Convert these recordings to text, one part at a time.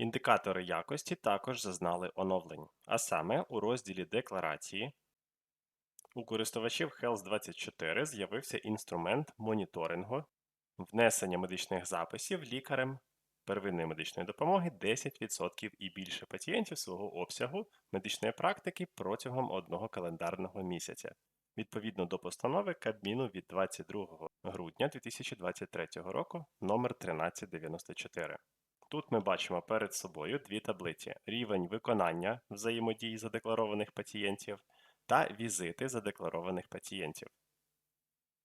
Індикатори якості також зазнали оновлень, а саме у розділі Декларації у користувачів Health24 з'явився інструмент моніторингу внесення медичних записів лікарем первинної медичної допомоги 10% і більше пацієнтів свого обсягу медичної практики протягом одного календарного місяця, відповідно до постанови Кабміну від 22 грудня 2023 року номер 1394. Тут ми бачимо перед собою дві таблиці: рівень виконання взаємодії задекларованих пацієнтів та візити задекларованих пацієнтів.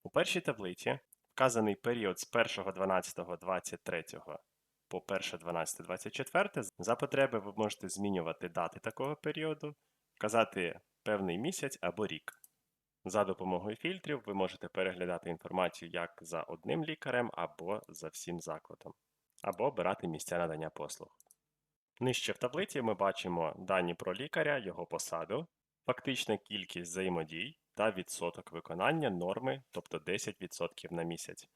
У першій таблиці вказаний період з 1.12.23 по 1.12.24. За потреби ви можете змінювати дати такого періоду, вказати певний місяць або рік. За допомогою фільтрів ви можете переглядати інформацію як за одним лікарем або за всім закладом, або обирати місця надання послуг. Нижче в таблиці ми бачимо дані про лікаря, його посаду, фактична кількість взаємодій та відсоток виконання норми, тобто 10% на місяць.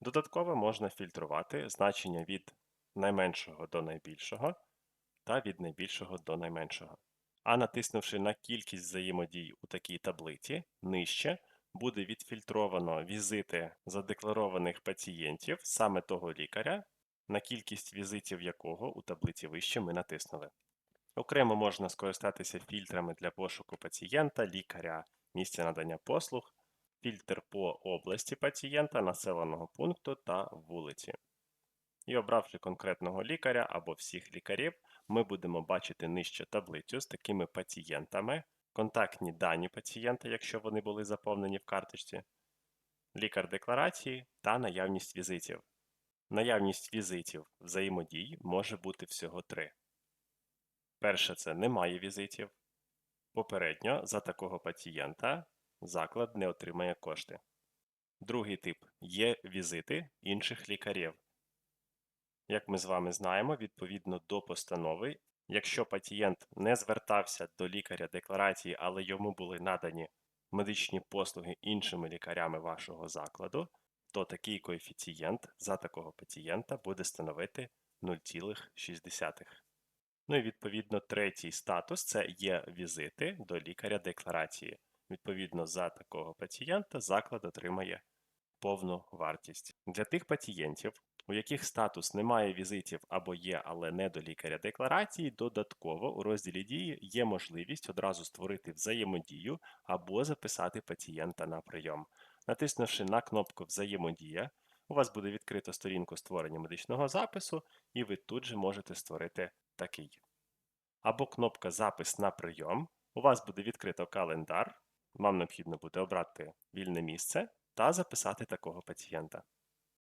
Додатково можна фільтрувати значення від найменшого до найбільшого та від найбільшого до найменшого. А натиснувши на кількість взаємодій у такій таблиці, нижче буде відфільтровано візити задекларованих пацієнтів саме того лікаря, на кількість візитів якого у таблиці вище ми натиснули. Окремо можна скористатися фільтрами для пошуку пацієнта, лікаря, місця надання послуг, фільтр по області пацієнта, населеного пункту та вулиці. І обравши конкретного лікаря або всіх лікарів, ми будемо бачити нижче таблицю з такими пацієнтами, контактні дані пацієнта, якщо вони були заповнені в карточці, лікар декларації та наявність візитів. Наявність візитів взаємодій може бути всього три. Перше це немає візитів. Попередньо за такого пацієнта заклад не отримає кошти. Другий тип є візити інших лікарів. Як ми з вами знаємо, відповідно до постанови, якщо пацієнт не звертався до лікаря декларації, але йому були надані медичні послуги іншими лікарями вашого закладу, то такий коефіцієнт за такого пацієнта буде становити 0,6. Ну і відповідно третій статус це є візити до лікаря декларації. Відповідно, за такого пацієнта заклад отримає повну вартість. Для тих пацієнтів, у яких статус немає візитів або є, але не до лікаря декларації, додатково у розділі дії є можливість одразу створити взаємодію або записати пацієнта на прийом. Натиснувши на кнопку Взаємодія, у вас буде відкрито сторінку створення медичного запису, і ви тут же можете створити такий. Або кнопка Запис на прийом. У вас буде відкрито календар. Вам необхідно буде обрати вільне місце та записати такого пацієнта.